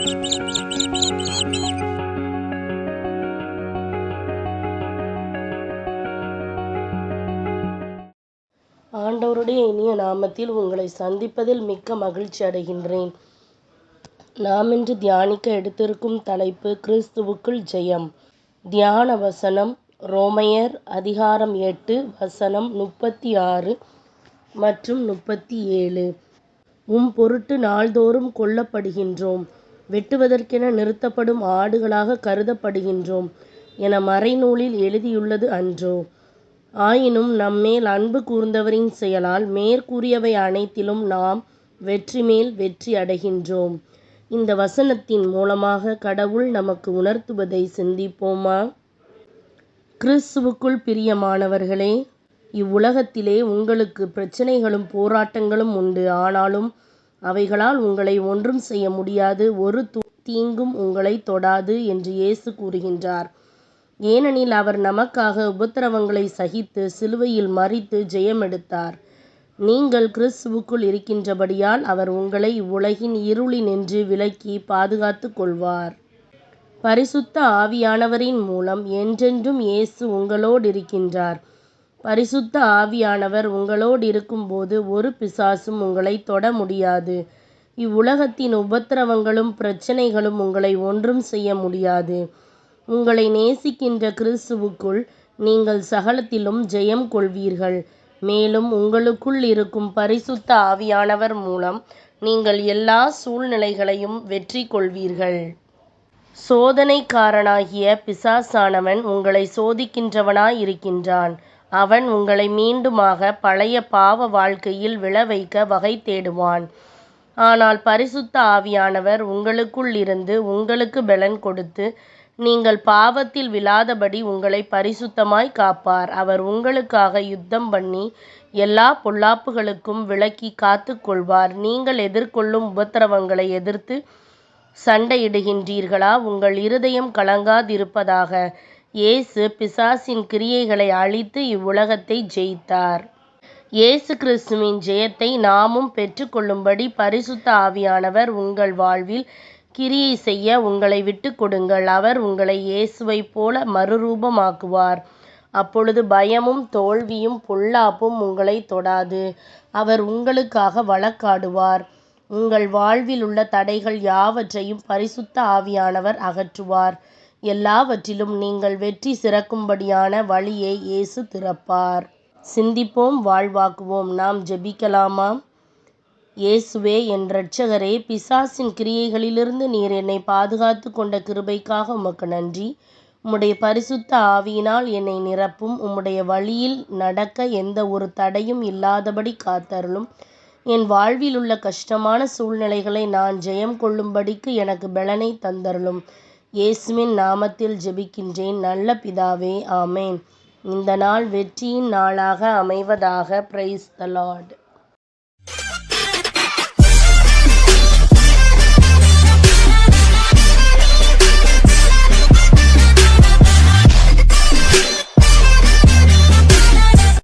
ஆண்டவருடைய இனிய நாமத்தில் உங்களை சந்திப்பதில் மிக்க மகிழ்ச்சி அடைகின்றேன். நாம் இன்று தியானிக்க எடுத்திருக்கும் தலைப்பு கிறிஸ்துவுக்குள் ஜெயம். தியான வசனம் ரோமையர் அதிகாரம் எட்டு வசனம் முப்பத்தி ஆறு மற்றும் முப்பத்தி ஏழு உம் பொருட்டு நாள்தோறும் கொல்லப்படுகின்றோம். வெட்டுவதற்கென நிறுத்தப்படும் ஆடுகளாக கருதப்படுகின்றோம் என மறைநூலில் எழுதியுள்ளது அன்றோ. ஆயினும் நம்மேல் அன்பு கூர்ந்தவரின் செயலால் மேற்கூறியவை அனைத்திலும் நாம் வெற்றி மேல் வெற்றி அடைகின்றோம். இந்த வசனத்தின் மூலமாக கடவுள் நமக்கு உணர்த்துவதை சிந்திப்போமா? கிறிஸ்துவுக்குள் பிரியமானவர்களே இவ்வுலகத்திலே உங்களுக்கு பிரச்சனைகளும் போராட்டங்களும் உண்டு. ஆனாலும் அவைகளால் உங்களை ஒன்றும் செய்ய முடியாது. ஒரு தீங்கும் உங்களை தொடாது என்று இயேசு கூறுகின்றார். ஏனெனில் அவர் நமக்காக உபத்திரவங்களை சகித்து சிலுவையில் மறித்து ஜெயமெடுத்தார். நீங்கள் கிறிஸ்துவுக்குள் இருக்கின்றபடியால் அவர் உங்களை உலகின் இருளினின்று விலக்கி பாதுகாத்துக் கொள்வார். பரிசுத்த ஆவியானவரின் மூலம் என்றென்றும் இயேசு உங்களோடு இருக்கின்றார். பரிசுத்த ஆவியானவர் உங்களோடு இருக்கும்போது ஒரு பிசாசும் உங்களை தொட முடியாது. இவ்வுலகத்தின் உபத்திரவங்களும் பிரச்சனைகளும் உங்களை ஒன்றும் செய்ய முடியாது. உங்களை நேசிக்கின்ற கிறிஸ்துவுக்குள் நீங்கள் சகலத்திலும் ஜெயம் கொள்வீர்கள். மேலும் உங்களுக்குள் இருக்கும் பரிசுத்த ஆவியானவர் மூலம் நீங்கள் எல்லா சூழ்நிலைகளையும் வெற்றி கொள்வீர்கள். சோதனைக்காரனாகிய பிசாசானவன் உங்களை சோதிக்கின்றவனாய் இருக்கின்றான் அவன் உங்களை மீண்டுமாக பழைய பாவ வாழ்க்கையில் விழ வைக்க வகை தேடுவான். ஆனால் பரிசுத்த ஆவியானவர் உங்களுக்குள் இருந்து உங்களுக்கு பலன் கொடுத்து நீங்கள் பாவத்தில் விழாதபடி உங்களை பரிசுத்தமாய் காப்பார். அவர் உங்களுக்காக யுத்தம் பண்ணி எல்லா பொல்லாப்புகளுக்கும் விளக்கி காத்து கொள்வார். நீங்கள் எதிர்கொள்ளும் உபத்திரவங்களை எதிர்த்து சண்டையிடுகின்றீர்களா? உங்கள் இருதயம் கலங்காதிருப்பதாக. இயேசு பிசாசின் கிரியைகளை அழித்து இவ்வுலகத்தை ஜெயித்தார். இயேசு கிறிஸ்துவின் ஜெயத்தை நாமும் பெற்றுக்கொள்ளும்படி பரிசுத்த ஆவியானவர் உங்கள் வாழ்வில் கிரியை செய்ய உங்களை விட்டு கொடுங்கள். அவர் உங்களை இயேசுவைப் போல மறுரூபமாக்குவார். அப்பொழுது பயமும் தோல்வியும் பொல்லாப்பும் உங்களை தொடாது. அவர் உங்களுக்காக வழக்காடுவார். உங்கள் வாழ்வில் உள்ள தடைகள் யாவற்றையும் பரிசுத்த ஆவியானவர் அகற்றுவார். எல்லாவற்றிலும் நீங்கள் வெற்றி சிறக்கும்படியான வழியை இயேசு திறப்பார். சிந்திப்போம் வாழ்வாக்குவோம். நாம் ஜெபிக்கலாமா? இயேசுவே என் இரட்சகரே பிசாசின் கிரியைகளிலிருந்து நீர் என்னை பாதுகாத்து கொண்ட கிருபைக்காக உமக்கு நன்றி. உம்முடைய பரிசுத்த ஆவியினால் என்னை நிரப்பும். உம்முடைய வழியில் நடக்க எந்த ஒரு தடையும் இல்லாதபடி காத்தருளும். என் வாழ்வில் உள்ள கஷ்டமான சூழ்நிலைகளை நான் ஜெயம் கொள்ளும்படிக்கு எனக்கு பலனை தந்தருளும். இயேசுவின் நாமத்தில் ஜெபிக்கின்றேன். நல்ல பிதாவே ஆமேன். இந்த நாள் வெற்றியின் நாளாக அமைவதாக பிரைஸ் த லார்ட்